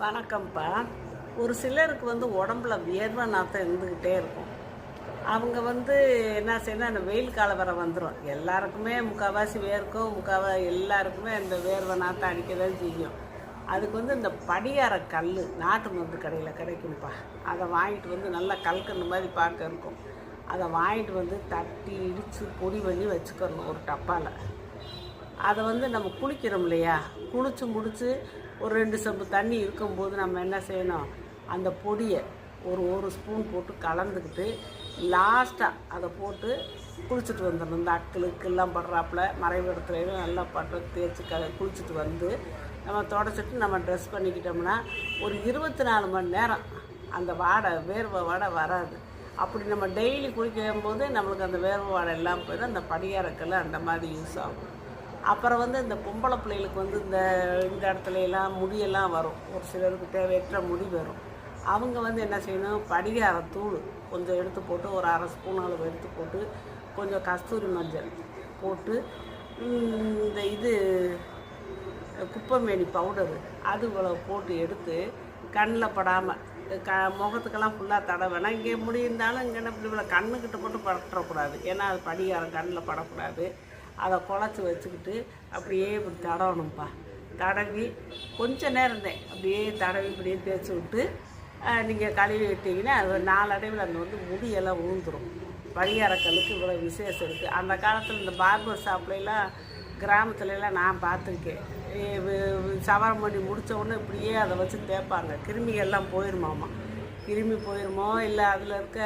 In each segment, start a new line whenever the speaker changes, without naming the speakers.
வணக்கம்ப்பா. ஒரு சிலருக்கு வந்து உடம்புல வியர்வை நாத்தம் இருந்துக்கிட்டே இருக்கும். அவங்க வந்து என்ன செய்யணும் அந்த வெயில் காலம் வர வந்துடும் எல்லாருக்குமே முக்கால்வாசி வேர்க்கும் முக்காவா எல்லாருக்குமே இந்த வேர்வை நாத்தம் அடிக்க தான் செய்யும். அதுக்கு வந்து இந்த படியார கல் நாட்டு மருந்து கடையில் கிடைக்கும்ப்பா. அதை வாங்கிட்டு வந்து நல்லா கல்கண்டு மாதிரி பார்க்க இருக்கும். அதை வாங்கிட்டு வந்து தட்டி இடித்து பொடி பண்ணி வச்சுக்கணும் ஒரு டப்பாவில் அதை வந்து நம்ம குளிக்கிறோம் இல்லையா? குளித்து முடித்து ஒரு ரெண்டு செம்பு தண்ணி இருக்கும்போது நம்ம என்ன செய்யணும்? அந்த பொடியை ஒரு ஒரு ஸ்பூன் போட்டு கலந்துக்கிட்டு லாஸ்ட்டாக அதை போட்டு குளிச்சுட்டு வந்துடணும். இந்த அக்களுக்கெல்லாம் படுறாப்புல மறைவு இடத்துலையும் நல்லா பட்டு தேய்ச்சி க குளிச்சுட்டு வந்து நம்ம தொடச்சிட்டு நம்ம ட்ரெஸ் பண்ணிக்கிட்டோம்னா ஒரு இருபத்தி நாலு மணி நேரம் அந்த வாடை வேர்வை வாடை வராது. அப்படி நம்ம டெய்லி குளிக்கும் போது நம்மளுக்கு அந்த வேர்வை வாடை எல்லாம் போயிடும். அந்த படியாரக்கெல்லாம் அந்த மாதிரி யூஸ் ஆகும். அப்புறம் வந்து இந்த பொம்பளை பிள்ளைகளுக்கு வந்து இந்த இந்த இடத்துல எல்லாம் முடியெல்லாம் வரும். ஒரு சிலருக்கு தேவையற்ற முடி வரும். அவங்க வந்து என்ன செய்யணும்? படிகார தூள் கொஞ்சம் எடுத்து போட்டு ஒரு அரை ஸ்பூன் அளவு எடுத்து போட்டு கொஞ்சம் கஸ்தூரி மஞ்சள் போட்டு இந்த இது குப்பமேனி பவுடரு அது இவ்வளோ போட்டு எடுத்து கண்ணில் படாமல் க முகத்துக்கெல்லாம் ஃபுல்லாக தட வேணாம் இங்கே முடி இருந்தாலும் இங்கே என்ன இவ்வளோ கண்ணுக்கிட்ட போட்டு பற்றக்கூடாது ஏன்னா அது படிகாரம் கண்ணில் படக்கூடாது. அதை குழச்சி வச்சுக்கிட்டு அப்படியே இப்படி தடவணும்ப்பா. தடவி கொஞ்ச நேரம் தான் அப்படியே தடவி இப்படியே தேய்ச்சி விட்டு நீங்கள் கழுவி விட்டீங்கன்னா அது நாளடைவில் அந்த வந்து முடியெல்லாம் விழுந்துடும் பழியாரக்கல்லுக்கு இவ்வளோ விசேஷம் இருக்குது அந்த காலத்தில் இந்த பார்பர் ஷாப்லலாம் கிராமத்துலலாம் நான் பார்த்துருக்கேன். சவரம் பண்ணி முடித்தவுடனே இப்படியே அதை வச்சு தேய்ப்பாங்க. கிருமிகள்லாம் போயிருமாமா. கிருமி போயிருமோ இல்லை அதில் இருக்க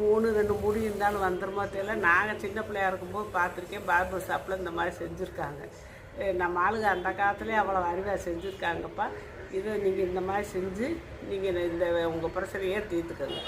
மூணு ரெண்டு முடி இருந்தாலும் வந்துருமோ தெரியல. நாங்கள் சின்ன பிள்ளையா இருக்கும்போது பார்த்துருக்கேன். பார்பர் ஷாப்பில் இந்த மாதிரி செஞ்சுருக்காங்க. நம்ம ஆளுங்க அந்த காலத்துலேயே அவ்வளோ அறிவாக செஞ்சுருக்காங்கப்பா. இதை நீங்கள் இந்த மாதிரி செஞ்சு நீங்கள் இந்த உங்கள் பிரச்சனையே தீர்த்துக்கோங்க.